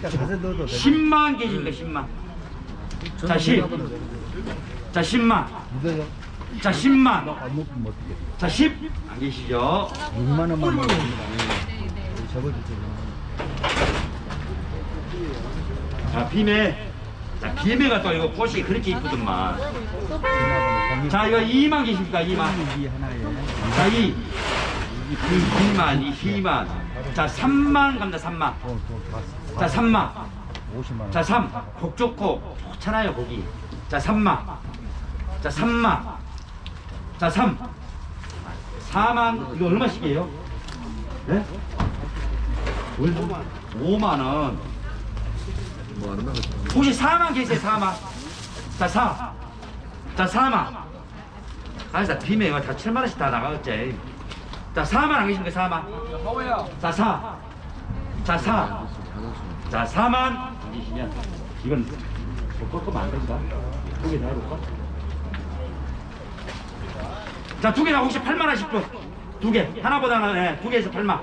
가서 넣어도 돼. 10만 계십니까 10만 자 10. 자 10만 믿어요? 자 10만 안 먹으면 어떡해. 자 10. 안 계시죠 6만 원만 먹습니다. 접어주세요. 자 비매 자 비매가 또 이거 꽃이 그렇게 이쁘더만 자 이거 2만 계십니까 2만 공기 하나에 자 2. 2만 2 2만 자 3만 갑니다 3만 돈, 돈, 다자 3만 50만 원. 자 3. 곡 좋고 좋잖아요 고기 자 3만 자 3만 자 3. 4만 이거 얼마씩이에요? 네? 5만 원 혹시 4만 계세요 4만 자 4. 자 4만 아니다 비매가 다 7만 원씩 다 나가겠지 자 4만 안 계십니까 4만. 자 4. 자 4. 자 4만. 계시면 이건 뭐 꺾으면 안 된다. 두 개 다 해볼까? 자 두 개나 혹시 8만 원씩 두개. 하나보다는 예, 두 개에서 8만.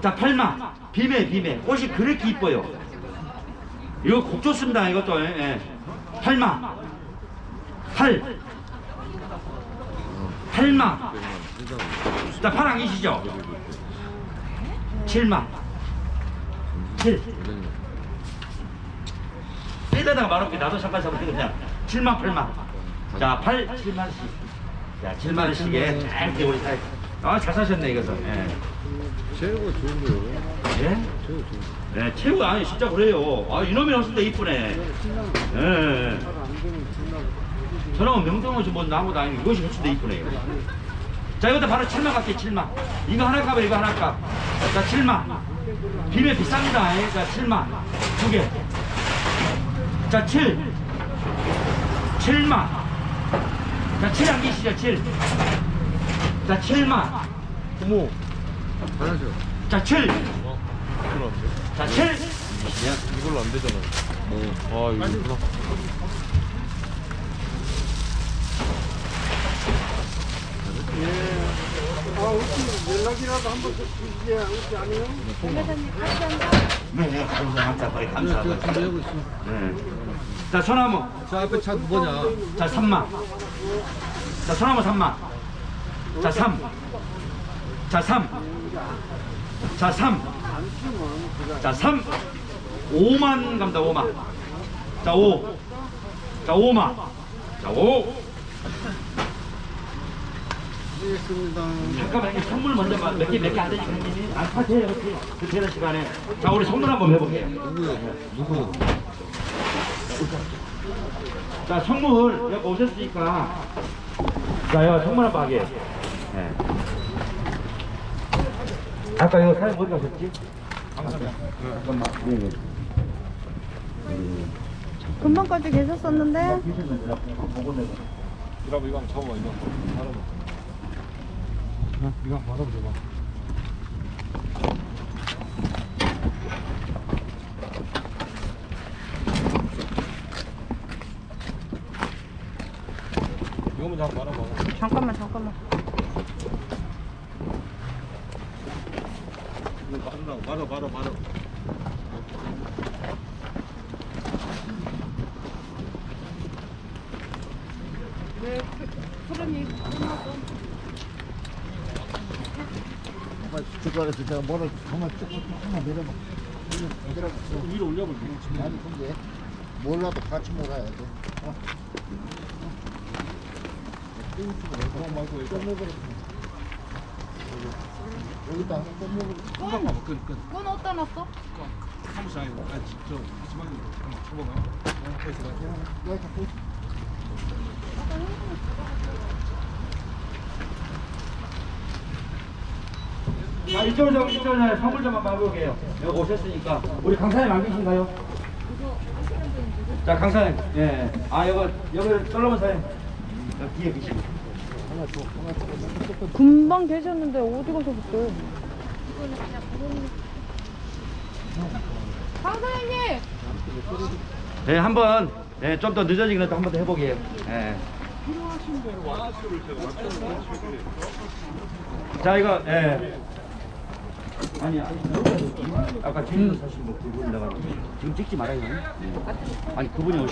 자 8만. 비매 비매. 옷이 그렇게 이뻐요. 이거 곡 좋습니다 이것도. 예, 예. 8만. 8 8만 자 8안 계시죠? 7만 7 빼다가 말없게 나도 잠깐 잡을게 그냥 7만 8만 자 8, 7만원씩 자 7만원씩에 짧게 우리 다 아잘 사셨네 이것은 예. 최고 좋은데요. 예? 최고 좋은. 네, 최고 아니 진짜 그래요. 아 이놈이 없을 때 이쁘네. 예. 저놈 명동옷이 뭐 나무도 아니고 이것이 훨씬 더 이쁘네요. 자 이것도 바로 7만 갈게 7만. 이거 하나 값에 이거 하나 값. 자 7만. 비매 비쌉니다. 예. 자 7만 두 개. 자 7. 7만. 자 7 안 계시죠 7. 자 7만. 어머. 잘하죠. 자 7. 어? 이걸로 안 돼? 자 7. 이걸로 안 되잖아. 어. 아 이거 있구나. 네, 네, 감사합니다. 거의 감사합니다. 준비하고 있어. 네. 자, 소나무. 저 앞에 차 뭐냐? 자, 3만. 자, 소나무 3만. 자, 3. 자, 3. 자, 3. 자, 3. 5만 갑니다, 5만. 자, 5. 자, 5만. 자, 5. 알겠습니다. 잠깐만, 이 선물 먼저 몇 개, 몇개안 되니까 형님이 안 파세요. 그 되는 시간에. 자, 우리 선물 한번 해볼게요. 누구요? 누구? 자, 선물 여기 오셨으니까 자, 여기 선물 한번 하게. 네. 아까 이거 사장님 어디 가셨지? 잠깐만. 네, 네. 금방까지 계셨었는데 내가. 이거 이거 한번 잡아봐 이거. 이거 한번 바라봐. 이거 먼저 한번 바라봐. 잠깐만 잠깐만 이거 바르라고 바로 바 로 바로. 주가에서 제가 뭐를 한번 쭉 한번 내려봐. 내려봐. 위로 올려볼게. 아니 근데 몰라도 같이 몰아야 돼. 어? 그런 말고 이거. 여기다 껌먹을 한번 봐봐. 끝 끝. 꾼 어디다 놨어? 사무실 아니고 아 진짜 마지막에 한번 쳐봐봐. 어, 거기서 나. 여기 갖고 자, 이쪽으 로 좀, 이쪽으로 좀 선물 좀 한번 해볼게요. 여기 오셨으니까. 우리 강사님 안 계신가요? 자, 강사님. 예. 아, 여기, 여기 솔로몬 사님. 여기 뒤에 계시고. 금방 계셨는데 어디 가셨어요? 강사님 네, 한 번 네, 좀 더 늦어지긴 해도 한 번 더 해보게요. 예. 자, 이거 예. 아니 아까 제주도 사신 분 그분 내가 지금 찍지 말아요. 아니 그분이 오셔야